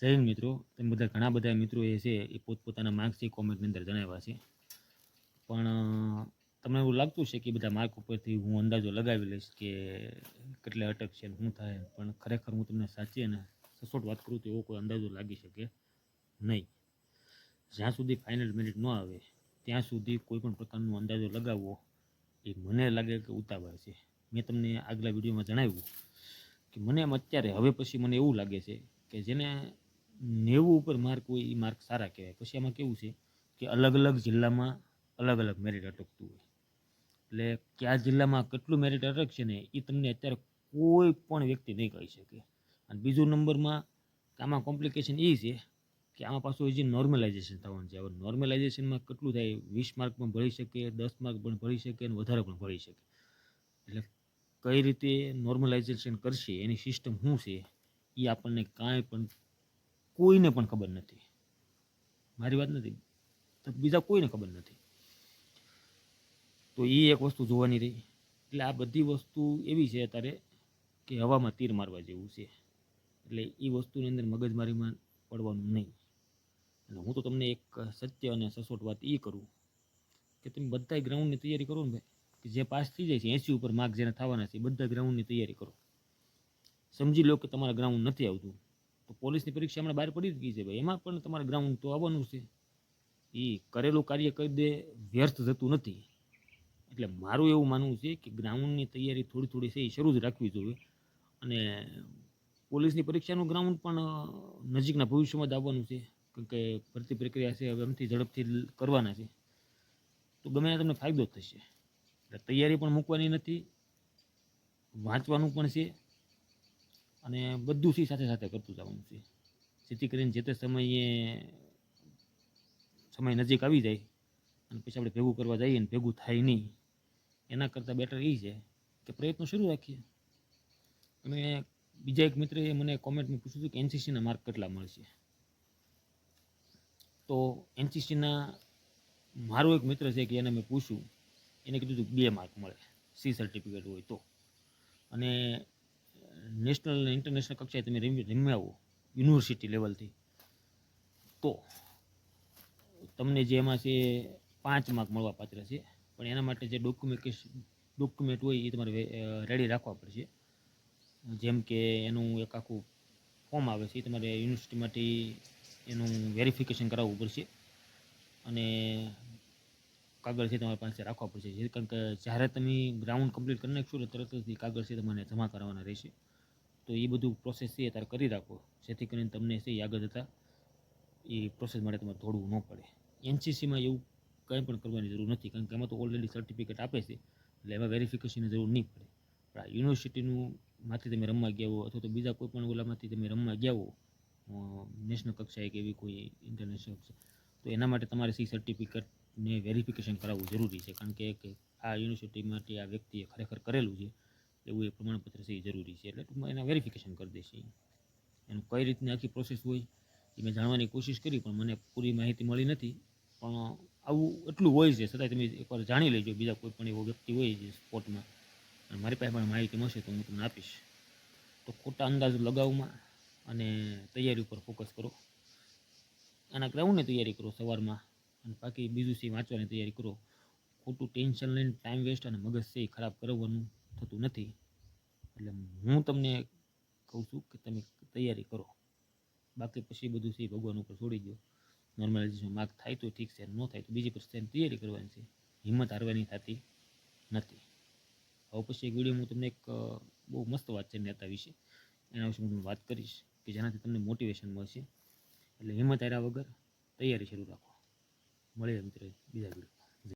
જય મિત્રો. તમે બધા ઘણા બધા મિત્રો એ છે, એ પોતપોતાના માર્ક્સ છે કોમેન્ટની અંદર જણાવ્યા છે. પણ તમને એવું લાગતું છે કે બધા માર્ક ઉપરથી હું અંદાજો લગાવી લઈશ કે કેટલા અટક છે શું થાય. પણ ખરેખર હું તમને સાચી અને સચોટ વાત કરું તો એવો કોઈ અંદાજો લાગી શકે નહીં. જ્યાં સુધી ફાઇનલ મેરિટ ન આવે, ત્યાં સુધી કોઈ પણ પ્રકારનો અંદાજો લગાવવો એ મને લાગે કે ઉતાવળ છે. મેં તમને આગલા વિડીયોમાં જણાવ્યું કે મને એમ અત્યારે હવે પછી મને એવું લાગે છે કે જેને નેવું ઉપર માર્ક હોય એ માર્ક સારા કહેવાય. પછી આમાં કેવું છે કે અલગ અલગ જિલ્લામાં અલગ અલગ મેરિટ અટકતું હોય. એટલે કયા જિલ્લામાં કેટલું મેરિટ અટકશે ને એ તમને અત્યારે કોઈ પણ વ્યક્તિ નહીં કહી શકે. અને બીજું નંબરમાં આમાં કોમ્પ્લિકેશન એ છે કે આમાં પાછું હજી નોર્મલાઇઝેશન થવાનું છે. હવે નોર્મલાઇઝેશનમાં કેટલું થાય? વીસ માર્ક પણ ભરી શકે, દસ માર્ક પણ ભરી શકે અને વધારે પણ ભરી શકે. એટલે કઈ રીતે નોર્મલાઇઝેશન કરશે, એની સિસ્ટમ શું છે, એ આપણને કાંઈ પણ કોઈને પણ ખબર નથી. મારી વાત નથી. બીજા કોઈને ખબર નથી. તો એ એક વસ્તુ જોવાની રહી. એટલે આ બધી વસ્તુ એવી છે અત્યારે કે હવામાં તીર મારવા જેવું છે. એટલે એ વસ્તુની અંદર મગજમારીમાં પડવાનું નહીં. અને હું તો તમને એક સત્ય અને સચોટ વાત એ કરું કે તમે બધા ગ્રાઉન્ડની તૈયારી કરો ને ભાઈ, કે જે પાસ થઈ જાય છે એંસી ઉપર માર્ક જેને થવાના છે બધા ગ્રાઉન્ડની તૈયારી કરો. સમજી લો કે તમારા ગ્રાઉન્ડ નથી આવતું. તો પોલીસની પરીક્ષા હમણાં બહાર પડી ગઈ છે ભાઈ. એમાં પણ તમારે ગ્રાઉન્ડ તો આવવાનું છે. એ કરેલું કાર્ય કરી દે, વ્યર્થ જતું નથી. એટલે મારું એવું માનવું છે કે ગ્રાઉન્ડની તૈયારી થોડી થોડી છે એ શરૂ જ રાખવી જોઈએ. અને પોલીસની પરીક્ષાનું ગ્રાઉન્ડ પણ નજીકના ભવિષ્યમાં જ આવવાનું છે. કારણ કે ભરતી પ્રક્રિયા છે, હવે એમથી ઝડપથી કરવાના છે. તો ગમે તમને ફાયદો થશે. એટલે તૈયારી પણ મૂકવાની નથી. વાંચવાનું પણ છે. અને બધું સી સાથે સાથે કરતું જવાનું છે. જેથી કરીને જે તે સમયે સમય નજીક આવી જાય અને પછી આપણે ભેગું કરવા જઈએ ને ભેગું થાય નહીં, એના કરતાં બેટર એ છે કે પ્રયત્નો શરૂ રાખીએ. અને બીજા એક મિત્રએ મને કોમેન્ટમાં પૂછ્યું હતું કે એનસીસીના માર્ક કેટલા મળશે? તો એનસીસીના મારો એક મિત્ર છે કે એને મેં પૂછ્યું, એને કીધું હતું બે માર્ક મળે, સી સર્ટિફિકેટ હોય તો. અને નેશનલ ઇન્ટરનેશનલ કક્ષાએ તમે રમી, રમ્યા આવો યુનિવર્સિટી લેવલથી, તો તમને જે એમાં છે પાંચ માર્ક મળવા પાત્ર છે. પણ એના માટે જે ડોક્યુમેન્ટેશન ડોક્યુમેન્ટ હોય એ તમારે રેડી રાખવા પડશે. જેમ કે એનું એક આખું ફોર્મ આવે છે એ તમારે યુનિવર્સિટીમાંથી એનું વેરિફિકેશન કરાવવું પડશે. અને કાગળ છે તમારી પાસે રાખવા પડશે. કારણ કે, જ્યારે તમે ગ્રાઉન્ડ કમ્પ્લીટ કરી નાખશો એટલે તરત જ કાગળ છે તમારે જમા કરવાના રહેશે. તો એ બધું પ્રોસેસ છે તારે કરી રાખો. જેથી કરીને તમને છે એ આગળ જતાં એ પ્રોસેસ માટે તમારે દોડવું ન પડે. એનસીસીમાં એવું કંઈ પણ કરવાની જરૂર નથી, કારણ કે એમાં તો ઓલરેડી સર્ટિફિકેટ આપે છે. એટલે એમાં વેરિફિકેશનની જરૂર નહીં પડે. પણ આ યુનિવર્સિટીનું માંથી તમે રમવા ગયા હો અથવા તો બીજા કોઈ પણ ઓલામાંથી તમે રમવા ગયા હો નેશનલ કક્ષાએ કે એવી કોઈ ઇન્ટરનેશનલ કક્ષા, તો એના માટે તમારે સી સર્ટિફિકેટને વેરિફિકેશન કરાવવું જરૂરી છે. કારણ કે આ યુનિવર્સિટી માટે આ વ્યક્તિએ ખરેખર કરેલું છે. એવું એ પ્રમાણપત્ર છે એ જરૂરી છે. એટલે ટૂંકમાં એના વેરિફિકેશન કરી દેશે એનું કઈ રીતની આખી પ્રોસેસ હોય એ મેં જાણવાની કોશિશ કરી, પણ મને પૂરી માહિતી મળી નથી. પણ આવું એટલું હોય છે, છતાંય તમે એકવાર જાણી લેજો, બીજા કોઈ પણ એવો વ્યક્તિ હોય જે સ્પોર્ટમાં અને મારી પાસે પણ માહિતી મળશે તો હું તમને આપીશ. તો ખોટા અંદાજો લગાવમાં અને તૈયારી ઉપર ફોકસ કરો. આના ગ્રાઉન્ડની તૈયારી કરો સવારમાં અને બાકી બીજું સી વાંચવાની તૈયારી કરો. ખોટું ટેન્શન લઈને ટાઈમ વેસ્ટ અને મગજ છે ખરાબ કરવાનું. થતું નથી. એટલે હું તમને કહું છું કે તમે તૈયારી કરો. બાકી પછી બધું છે ભગવાન ઉપર છોડી દો નોર્મલાઇઝેશન માર્ક થાય તો ઠીક છે, ન થાય તો બીજી પછી તૈયારી કરવાની છે. હિંમત હારવાની થતી નથી. હવે પછી એક વીડિયો હું તમને એક બહુ મસ્ત વાત છે નેતા વિશે. એના વિશે હું તમને વાત કરીશ કે જેનાથી તમને મોટિવેશન મળશે. એટલે હિંમત હાર્યા વગર તૈયારી શરૂ રાખો. મળીએ મિત્રો બીજા વીડિયો